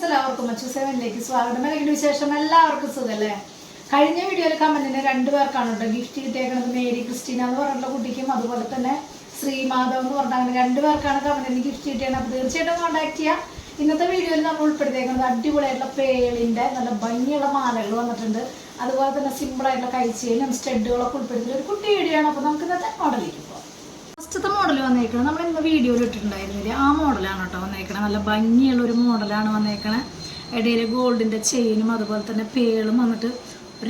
Friends എല്ലാവർക്കും മച്ചു സെവനിലേക്ക് സ്വാഗതം. അല്ലെങ്കിൽ വിശേഷം എല്ലാവർക്കും സുഖല്ലേ? കഴിഞ്ഞ വീഡിയോയിൽ കമന്റിന് രണ്ടുപേർക്കാണ് കേട്ടോ ഗിഫ്റ്റ് കിട്ടിയേക്കുന്നത് മേരി ക്രിസ്റ്റീന എന്ന് പറഞ്ഞിട്ടുള്ള കുട്ടിക്കും അതുപോലെ തന്നെ ശ്രീമാധവ് എന്ന് പറഞ്ഞ അങ്ങനെ രണ്ടുപേർക്കാണ് കമന്റിന് ഗിഫ്റ്റ് കിട്ടിയത് അപ്പോൾ തീർച്ചയായിട്ടും കോൺടാക്ട് ചെയ്യാം. ഇന്നത്തെ വീഡിയോയിൽ നമ്മൾ ഉൾപ്പെടുത്തിയേക്കുന്നത് അടിപൊളിയായിട്ടുള്ള പേളിന്റെ നല്ല ഭംഗിയുള്ള മാലകൾ വന്നിട്ടുണ്ട്. അതുപോലെ തന്നെ സിമ്പിൾ സിമ്പിളായിട്ടുള്ള കൈച്ചേനും സ്റ്റെഡുകളൊക്കെ ഉൾപ്പെടുത്തിയ ഒരു കുട്ടി വീഡിയോ ആണ്. അപ്പോൾ നമുക്ക് ഇന്നത്തെ മോഡലിക്കും ഫസ്റ്റത്തെ മോഡൽ വന്നേക്കണേ നമ്മൾ ഇന്ന് വീഡിയോയിൽ ഇട്ടിട്ടുണ്ടായിരുന്നില്ലേ? ആ മോഡലാണ് കേട്ടോ വന്നേക്കണത്. നല്ല ഭംഗിയുള്ള ഒരു മോഡലാണ് വന്നേക്കണത് ഇടയിൽ ഗോൾഡിന്റെ ചെയിനും അതുപോലെ തന്നെ പേളും വന്നിട്ട്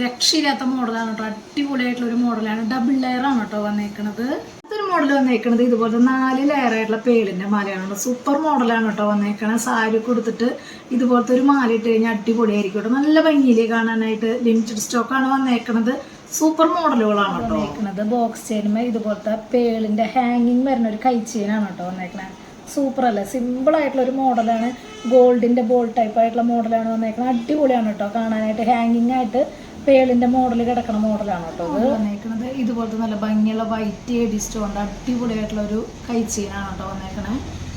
രക്ഷയില്ലാത്ത മോഡലാണ് കേട്ടോ. അടിപൊളിയായിട്ടുള്ള ഒരു മോഡലാണ് ഡബിൾ ലെയർ ആണ് കേട്ടോ വന്നേക്കണത്. അടുത്തൊരു മോഡൽ വന്നേക്കണത് ഇതുപോലെ നാല് ലെയർ ആയിട്ടുള്ള പേളിന്റെ മാലയാണ് സൂപ്പർ മോഡലാണ് കേട്ടോ വന്നേക്കണത് സാരി കൊടുത്തിട്ട് ഇതുപോലത്തെ ഒരു മാല ഇട്ട് കഴിഞ്ഞാൽ അടിപൊളിയായിരിക്കും കേട്ടോ. നല്ല ഭംഗിയിലേ കാണാനായിട്ട് ലിമിറ്റഡ് സ്റ്റോക്കാണ് വന്നേക്കണത്. സൂപ്പർ മോഡലുകളാണ് വന്നേക്കുന്നത് ബോക്സ് ചെയിനുമേ ഇതുപോലത്തെ പേളിന്റെ ഹാങ്ങിങ് വരുന്ന ഒരു കൈ ചെയിനാണ് കേട്ടോ വന്നേക്കുന്നത് സൂപ്പർ അല്ല? സിമ്പിൾ ആയിട്ടുള്ള ഒരു മോഡലാണ്. ഗോൾഡിന്റെ ബോൾ ടൈപ്പ് ആയിട്ടുള്ള മോഡലാണ് വന്നേക്കണത്. അടിപൊളിയാണ് കേട്ടോ. കാണാനായിട്ട് ഹാങ്ങിങ് ആയിട്ട് പേളിന്റെ മോഡൽ കിടക്കണ മോഡലാണ് കേട്ടോ ഇത്. വന്നേക്കണത് ഇതുപോലത്തെ നല്ല ഭംഗിയുള്ള വൈറ്റ് എഡി സ്റ്റോണിന്റെ അടിപൊളിയായിട്ടുള്ള ഒരു കൈ ചെയിനാണ് കേട്ടോ വന്നേക്കണേ.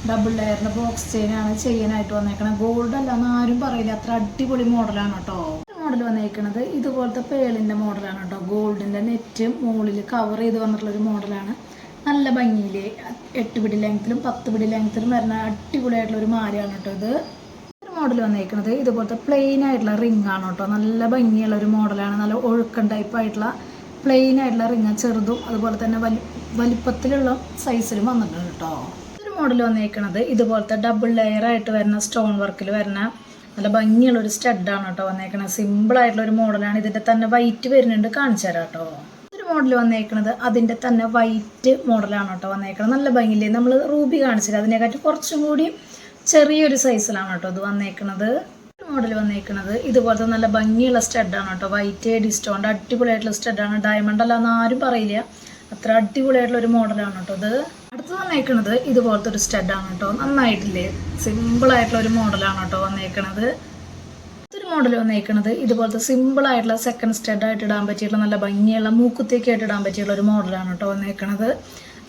ഡബിൾ ലെയറിന്റെ ബോക്സ് ചെയിനാണ് ചെയ്യാനായിട്ട് വന്നേക്കണേ. ഗോൾഡ് അല്ല എന്ന് ആരും പറയില്ല. അത്ര അടിപൊളി മോഡലാണ് കേട്ടോ. മോഡൽ വന്നേക്കണത് ഇതുപോലത്തെ പേളിന്റെ മോഡലാണ് കേട്ടോ ഗോൾഡിന്റെ നെറ്റ് മുകളിൽ കവർ ചെയ്ത് വന്നിട്ടുള്ളൊരു മോഡലാണ് നല്ല ഭംഗിയിൽ എട്ട് പിടി ലെങ്ത്തിലും പത്ത് പിടി ലെങ്ത്തിലും വരുന്ന അടിപൊളിയായിട്ടുള്ള ഒരു മാലയാണ് കേട്ടോ ഇത്. മോഡൽ വന്നേക്കുന്നത് ഇതുപോലത്തെ പ്ലെയിൻ ആയിട്ടുള്ള റിംഗ് ആണ് കേട്ടോ നല്ല ഭംഗിയുള്ള ഒരു മോഡലാണ് നല്ല ഒഴുക്കൻ ടൈപ്പ് ആയിട്ടുള്ള പ്ലെയിൻ ആയിട്ടുള്ള റിംഗ് ചെറുതും അതുപോലെ തന്നെ വലി വലിപ്പത്തിലുള്ള സൈസിലും വന്നിട്ടുണ്ട് കേട്ടോ ഒരു മോഡൽ വന്നേക്കുന്നത് ഇതുപോലത്തെ ഡബിൾ ലെയർ ആയിട്ട് വരുന്ന സ്റ്റോൺ വർക്കിൽ വരുന്ന നല്ല ഭംഗിയുള്ള ഒരു സ്റ്റഡാണ് കേട്ടോ വന്നേക്കണത്. സിമ്പിൾ ആയിട്ടുള്ള ഒരു മോഡലാണ്. ഇതിന്റെ തന്നെ വൈറ്റ് വരുന്നുണ്ട്. കാണിച്ചു തരാം കേട്ടോ. ഒരു മോഡൽ വന്നേക്കണത് അതിന്റെ തന്നെ വൈറ്റ് മോഡലാണ് കേട്ടോ വന്നേക്കണത്. നല്ല ഭംഗിയില്ലേ? നമ്മൾ റൂബി കാണിച്ചില്ല? അതിനെക്കാട്ടി കുറച്ചും കൂടി ചെറിയൊരു സൈസിലാണ് കേട്ടോ ഇത് വന്നേക്കണത്. മോഡൽ വന്നേക്കണത് ഇതുപോലത്തെ നല്ല ഭംഗിയുള്ള സ്റ്റഡാണ് കേട്ടോ. വൈറ്റ് ഡിസ്റ്റോണ്ട് അടിപൊളിയായിട്ടുള്ള സ്റ്റഡാണ്. ഡയമണ്ട് അല്ലാന്ന് ആരും പറയില്ല. അത്ര അടിപൊളിയായിട്ടുള്ള ഒരു മോഡലാണ് കേട്ടോ ഇത്. അടുത്ത് വന്നേക്കണത് ഇതുപോലത്തെ ഒരു സ്റ്റഡാണ് കേട്ടോ. നന്നായിട്ടില്ലേ? സിമ്പിൾ ആയിട്ടുള്ള ഒരു മോഡലാണ് കേട്ടോ വന്നേക്കണത്. ഒരു മോഡൽ വന്നേക്കണത് ഇതുപോലത്തെ സിമ്പിൾ ആയിട്ടുള്ള സെക്കൻഡ് സ്റ്റഡ് ആയിട്ട് ഇടാൻ പറ്റിയിട്ടുള്ള നല്ല ഭംഗിയുള്ള മൂക്കുത്തേക്ക് ആയിട്ട് ഇടാൻ പറ്റിയുള്ള ഒരു മോഡലാണ് കേട്ടോ വന്നേക്കണത്.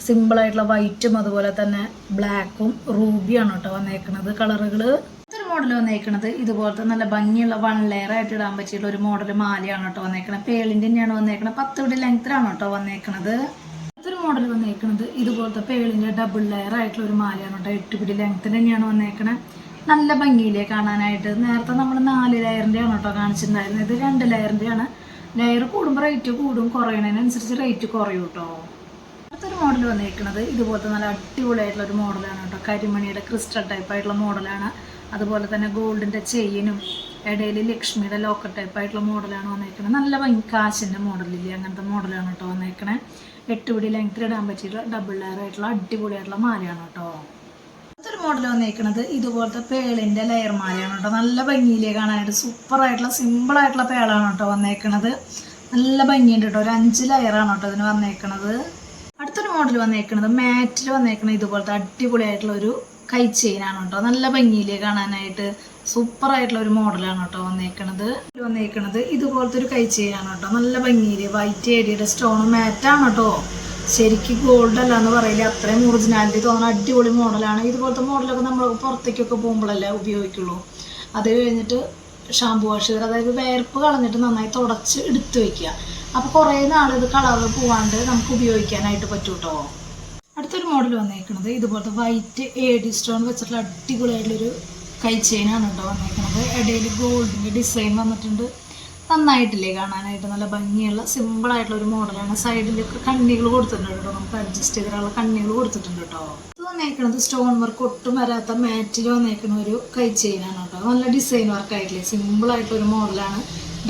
സിമ്പിൾ ആയിട്ടുള്ള വൈറ്റും അതുപോലെ തന്നെ ബ്ലാക്കും റൂബിയാണ് കേട്ടോ വന്നേക്കണത് കളറുകൾ ഇതൊരു മോഡൽ വന്നേക്കണത് ഇതുപോലത്തെ നല്ല ഭംഗിയുള്ള വൺ ലെയർ ആയിട്ട് ഇടാൻ പറ്റിയിട്ടുള്ള ഒരു മോഡൽ മാലയാണ് കേട്ടോ വന്നേക്കണത്. പേളിന്റെ തന്നെയാണ് വന്നേക്കണത്. പത്ത് പിടി ലെങ്ത്തിലാണ് കേട്ടോ വന്നേക്കണത്. ഇതൊരു മോഡൽ വന്നേക്കണത് ഇതുപോലത്തെ പേളിന്റെ ഡബിൾ ലെയർ ആയിട്ടുള്ള ഒരു മാലയാണ് കേട്ടോ. എട്ട് പിടി തന്നെയാണ് വന്നേക്കണേ. നല്ല ഭംഗിയിലേ കാണാനായിട്ട്. നേരത്തെ നമ്മൾ നാല് ലെയറിന്റെ ആണ് കേട്ടോ കാണിച്ചിട്ടുണ്ടായിരുന്നത് ഇത് രണ്ട് ലെയറിന്റെ ആണ്. ലെയർ കൂടുമ്പോൾ റേറ്റ് കൂടും. കുറയണതിനനുസരിച്ച് റേറ്റ് കുറയും കേട്ടോ. അടുത്തൊരു മോഡൽ വന്നേക്കുന്നത് ഇതുപോലത്തെ നല്ല അടിപൊളിയായിട്ടുള്ള ഒരു മോഡലാണ് കേട്ടോ. കരിമണിയുടെ ക്രിസ്റ്റൽ ടൈപ്പ് ആയിട്ടുള്ള മോഡലാണ് അതുപോലെ തന്നെ ഗോൾഡിന്റെ ചെയിനും ഇടയിൽ ലക്ഷ്മിയുടെ ലോക്കർ ടൈപ്പ് ആയിട്ടുള്ള മോഡലാണ് വന്നേക്കുന്നത് നല്ല കാശിന്റെ മോഡലില്ലേ അങ്ങനത്തെ മോഡലാണ് കേട്ടോ വന്നേക്കണേ. എട്ട് പിടി ലെങ്ത്തിൽ ഇടാൻ പറ്റിയിട്ടുള്ള ഡബിൾ ലെയർ ആയിട്ടുള്ള അടിപൊളിയായിട്ടുള്ള മാലയാണ് കേട്ടോ. അടുത്തൊരു മോഡൽ വന്നേക്കുന്നത് ഇതുപോലത്തെ പേളിന്റെ ലെയർ മാലയാണ് കേട്ടോ. നല്ല ഭംഗിയിലേ കാണാനായിട്ട്? സൂപ്പറായിട്ടുള്ള സിമ്പിൾ ആയിട്ടുള്ള പേളാണ് കേട്ടോ വന്നേക്കണത്. നല്ല ഭംഗിയുണ്ട് കേട്ടോ. ഒരു അഞ്ച് ലെയറാണ് കേട്ടോ ഇതിന് വന്നേക്കണത്. അടുത്തൊരു മോഡൽ വന്നേക്കണത് മാറ്റിൽ വന്നേക്കണത് ഇതുപോലത്തെ അടിപൊളിയായിട്ടുള്ള ഒരു കൈ ചെയിനാണ് കേട്ടോ നല്ല ഭംഗിയിൽ കാണാനായിട്ട് സൂപ്പർ ആയിട്ടുള്ള ഒരു മോഡലാണ് കേട്ടോ വന്നേക്കണത്. വന്നേക്കണത് ഇതുപോലത്തെ ഒരു കൈ ചെയിനാണ് കേട്ടോ നല്ല ഭംഗിയിൽ വൈറ്റ് ഏരിയയുടെ സ്റ്റോൺ മാറ്റാണ് കേട്ടോ ശരിക്കും ഗോൾഡ് അല്ല എന്ന് പറയില്ല. അത്രയും ഒറിജിനാലിറ്റി തോന്നുന്ന അടിപൊളി മോഡലാണ്. ഇതുപോലത്തെ മോഡലൊക്കെ നമ്മൾ പുറത്തേക്കൊക്കെ പോകുമ്പോഴല്ലേ ഉപയോഗിക്കുള്ളൂ. അത് കഴിഞ്ഞിട്ട് ഷാമ്പു വാഷ് ചെയ്ത് അതായത് വേർപ്പ് കളഞ്ഞിട്ട് നന്നായി തുടച്ച് എടുത്ത് വയ്ക്കുക അപ്പോൾ കുറേ നാൾ ഇത് കളർ പോവാണ്ട് നമുക്ക് ഉപയോഗിക്കാനായിട്ട് പറ്റും കേട്ടോ അടുത്തൊരു മോഡൽ വന്നേക്കുന്നത് ഇതുപോലത്തെ വൈറ്റ് ഏഡി സ്റ്റോൺ വെച്ചിട്ടുള്ള അടിപൊളിയായിട്ടുള്ളൊരു കൈ ചെയിനാണ് കേട്ടോ വന്നേക്കുന്നത് ഇടയിൽ ഗോൾഡിന്റെ ഡിസൈൻ വന്നിട്ടുണ്ട്. നന്നായിട്ടില്ലേ കാണാനായിട്ട്. നല്ല ഭംഗിയുള്ള സിമ്പിളായിട്ടുള്ള ഒരു മോഡലാണ് സൈഡിലൊക്കെ കണ്ണികൾ കൊടുത്തിട്ടുണ്ട് കേട്ടോ. നമുക്ക് അഡ്ജസ്റ്റ് ചെയ്തിട്ടുള്ള കണ്ണികൾ കൊടുത്തിട്ടുണ്ട് കേട്ടോ. ഇത് വന്നേക്കുന്നത് സ്റ്റോൺ വർക്ക് ഒട്ടും വരാത്ത മാറ്റിൽ വന്നേക്കുന്ന ഒരു കൈ ചെയിനാണ് കേട്ടോ. നല്ല ഡിസൈൻ വർക്കായിട്ടില്ലേ സിമ്പിളായിട്ടുള്ള ഒരു മോഡലാണ്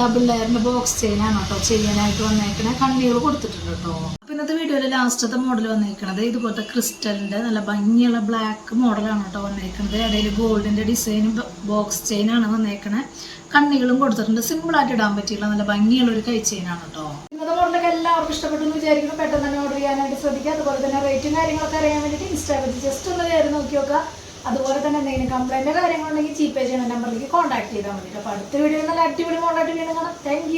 ഡബിൾ ലെയറിന്റെ ബോക്സ് ചെയിനാണ് കേട്ടോ ചെയ്യാനായിട്ട് വന്നേക്കുന്ന കണ്ണികൾ കൊടുത്തിട്ടുണ്ട് കേട്ടോ. ഇന്നത്തെ വീഡിയോയിലെ ലാസ്റ്റത്തെ മോഡൽ വന്നിരിക്കുന്നത് ഇതുപോലത്തെ ക്രിസ്റ്റലിന്റെ നല്ല ഭംഗിയുള്ള ബ്ലാക്ക് മോഡലാണ് കേട്ടോ വന്നിരിക്കുന്നത് ഇടയിൽ ഗോൾഡിന്റെ ഡിസൈനും ബോക്സ് ചെയിനാണ് വന്നിരിക്കുന്നത് കണ്ണികളും കൊടുത്തിട്ടുണ്ട്. സിമ്പിൾ ആയിട്ട് ഇടാൻ പറ്റിയുള്ള നല്ല ഭംഗിയുള്ള ഒരു കൈ ചെയിനാണ് കേട്ടോ ഇന്നത്തെ മോഡലൊക്കെ എല്ലാവർക്കും ഇഷ്ടപ്പെട്ടു എന്ന് വിചാരിക്കുന്നു. പെട്ടെന്ന് തന്നെ ഓർഡർ ചെയ്യാനായിട്ട് ശ്രദ്ധിക്കുക. അതുപോലെ തന്നെ റേറ്റും കാര്യങ്ങളൊക്കെ അറിയാൻ വേണ്ടിയിട്ട് ഇൻസ്റ്റാഗ്രാമിൽ ജസ്റ്റ് ഒന്ന് കയറി നോക്കി നോക്കുക. അതുപോലെ തന്നെ എന്തെങ്കിലും കംപ്ലൈന്റ് കാര്യങ്ങളുണ്ടെങ്കിൽ ജി പേ ചെയ്യുന്ന നമ്പറിലേക്ക് കോൺടാക്ട് ചെയ്താൽ മതി അപ്പോൾ അടുത്ത വീഡിയോ നല്ല അടിപൊളി കോൺടാക്ട് ചെയ്യണം കാണാം. താങ്ക്